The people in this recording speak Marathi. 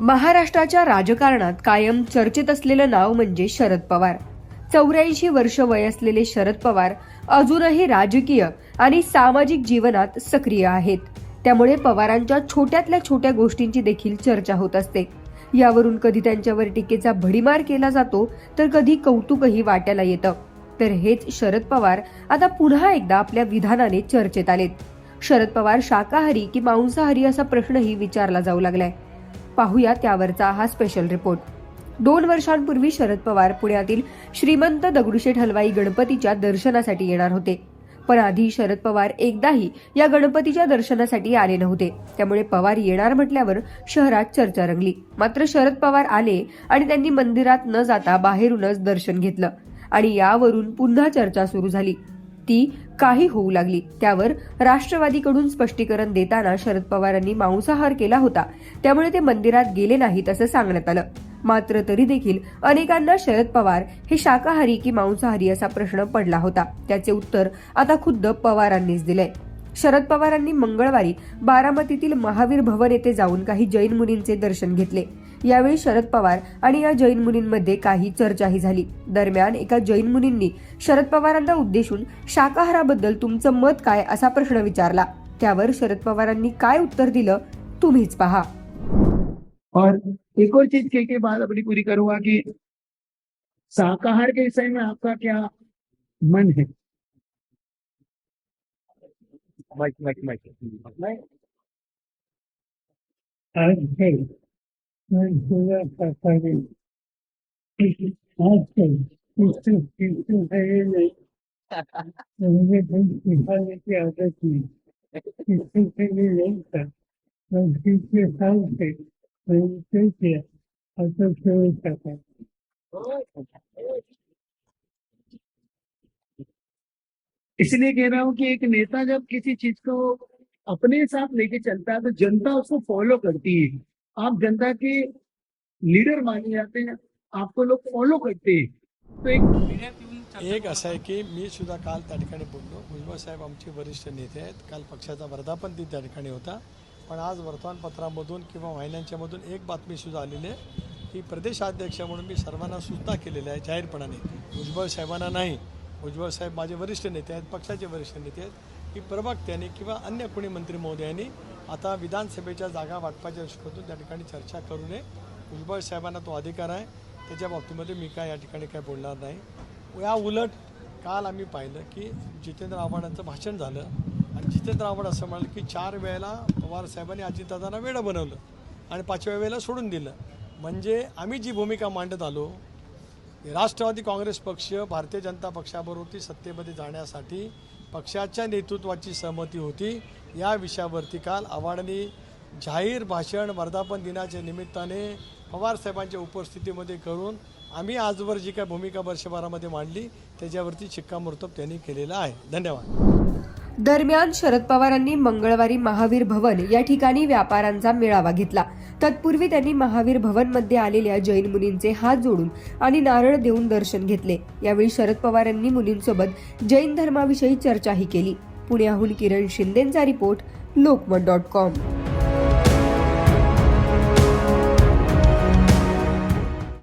महाराष्ट्राच्या राजकारणात कायम चर्चेत असलेलं नाव म्हणजे शरद पवार. चौऱ्याऐंशी वर्ष वय असलेले शरद पवार अजूनही राजकीय आणि सामाजिक जीवनात सक्रिय आहेत. त्यामुळे पवारांच्या छोट्यातल्या छोट्या गोष्टींची देखील चर्चा होत असते. यावरून कधी त्यांच्यावर टीकेचा भडीमार केला जातो तर कधी कौतुकही वाट्याला येतं. तर हेच शरद पवार आता पुन्हा एकदा आपल्या विधानाने चर्चेत आलेत. शरद पवार शाकाहारी की मांसाहारी असा प्रश्नही विचारला जाऊ लागलाय. पाहूया त्यावरचा हा स्पेशल रिपोर्ट दोन वर्षांपूर्वी शरद पवार पुण्यातील श्रीमंत दगडूशेठ हलवाई गणपतीच्या दर्शनासाठी येणार होते. पण आधी शरद पवार एकदाही या गणपतीच्या दर्शनासाठी आले नव्हते. त्यामुळे पवार येणार म्हटल्यावर शहरात चर्चा रंगली. मात्र शरद पवार आले आणि त्यांनी मंदिरात न जाता बाहेरूनच दर्शन घेतलं. आणि यावरून पुन्हा चर्चा सुरू झाली. ती काही होऊ लागली. त्यावर राष्ट्रवादीकडून स्पष्टीकरण देताना शरद पवारांनी मांसाहार केला होता. त्यामुळे ते मंदिरात गेले नाहीत असं सांगण्यात आलं. मात्र तरी देखील अनेकांना शरद पवार हे शाकाहारी की मांसाहारी असा प्रश्न पडला होता. त्याचे उत्तर आता खुद्द पवारांनीच दिलंय. शरद पवारांनी मंगळवारी बारामतीतील महावीर भवन येथे जाऊन काही जैन मुनींचे दर्शन घेतले. यावेळी शरद पवार आणि या जैन मुनींमध्ये काही चर्चाही झाली. दरम्यान एका जैन मुनींनी शरद पवारांना उद्देशून शाकाहाराबद्दल तुमचं मत काय असा प्रश्न विचारला. त्यावर शरद पवारांनी काय उत्तर दिलं तुम्हीच पहा. और एक और चीज के, के बाद अपनी पूरी करूंगा कि शाकाहार के विषय में आपका क्या मन है? Mike, Mike, Mike. Mike. Okay. Oh, okay. इसलिए कह रहा हूँ कि एक नेता जब किसी चीज को अपने साथ लेके चलता है तो जनता उसको फॉलो करती है। आप जनता के लीडर माने जाते हैं आपको लोग फॉलो करते हैं। तो एक एक असं आहे की मी सुद्धा काल त्या ठिकाणी बोललो भुजबळ साहेब आमचे वरिष्ठ नेते आहेत. काल पक्षाचा वर्धापन दिन त्या ठिकाणी होता. पण आज वर्तमानपत्रामधून किंवा वाहिन्यांच्यामधून एक बातमी सुद्धा आलेली आहे. की प्रदेशाध्यक्ष म्हणून मी सर्वांना सूचना केलेल्या आहे जाहीरपणाने. भुजबळ साहेबांना नाही. भुजबळ साहेब माझे वरिष्ठ नेते आहेत पक्षाचे वरिष्ठ नेते आहेत. की प्रवक्त्यांनी किंवा अन्य कोणी मंत्री महोदयांनी आता विधानसभेच्या जागा वाटपाच्या दृष्टीकोनातून त्या ठिकाणी चर्चा करू नये. भुजबळ साहेबांना तो अधिकार आहे. त्याच्या बाबतीमध्ये मी काय या ठिकाणी काय बोलणार नाही. या उलट काल आम्ही पाहिलं की जितेंद्र आव्हाडांचं भाषण झालं. आणि जितेंद्र आव्हाड असं म्हणलं की चार वेळेला पवारसाहेबांनी अजितदादांना वेळं बनवलं आणि पाचव्या वेळेला सोडून दिलं. म्हणजे आम्ही जी भूमिका मांडत आलो राष्ट्रवादी काँग्रेस पक्ष भारतीय जनता पक्षाबरोबर सत्तेमध्ये जाण्यासाठी पक्षाच्या नेतृत्वाची सहमती होती. या विषयावरती काल आव्हाडांनी जाहीर भाषण वर्धापन दिनाच्या निमित्ताने पवारसाहेबांच्या उपस्थितीमध्ये करून आम्ही आजवर जी काय भूमिका वर्षभरामध्ये मांडली त्याच्यावरती शिक्कामोर्तब त्यांनी केलेला आहे. धन्यवाद. दरम्यान शरद पवारांनी मंगळवारी महावीर भवन या ठिकाणी व्यापाऱ्यांचा मेळावा घेतला. तत्पूर्वी त्यांनी महावीर भवनमध्ये आलेल्या जैन मुलींचे हात जोडून आणि नारळ देऊन दर्शन घेतले. यावेळी शरद पवार यांनी मुलींसोबत जैन धर्माविषयी चर्चाही केली. पुण्याहून किरण शिंदेचा रिपोर्ट लोकमत डॉट कॉम.